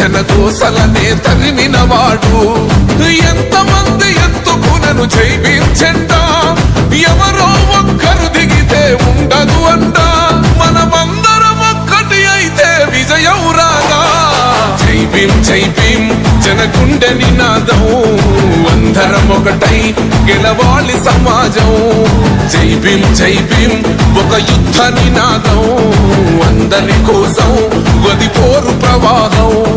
వాడు జన కోసలనే తరిమిన వాడు. ఎంతమంది ఎత్తుకునను జైవించంట ఎవరో ఒక్కరు దిగితే ఉండదు అంట. మనమందరం ఒక్కటి అయితే విజయం రాగా జై భీం జనకుండె నినాదం. అందరం ఒకటై గెలవాలి సమాజం. జై భీం జై భీం ఒక యుద్ధ నినాదం. అందరి కోసం గది పోరు ప్రవాహం.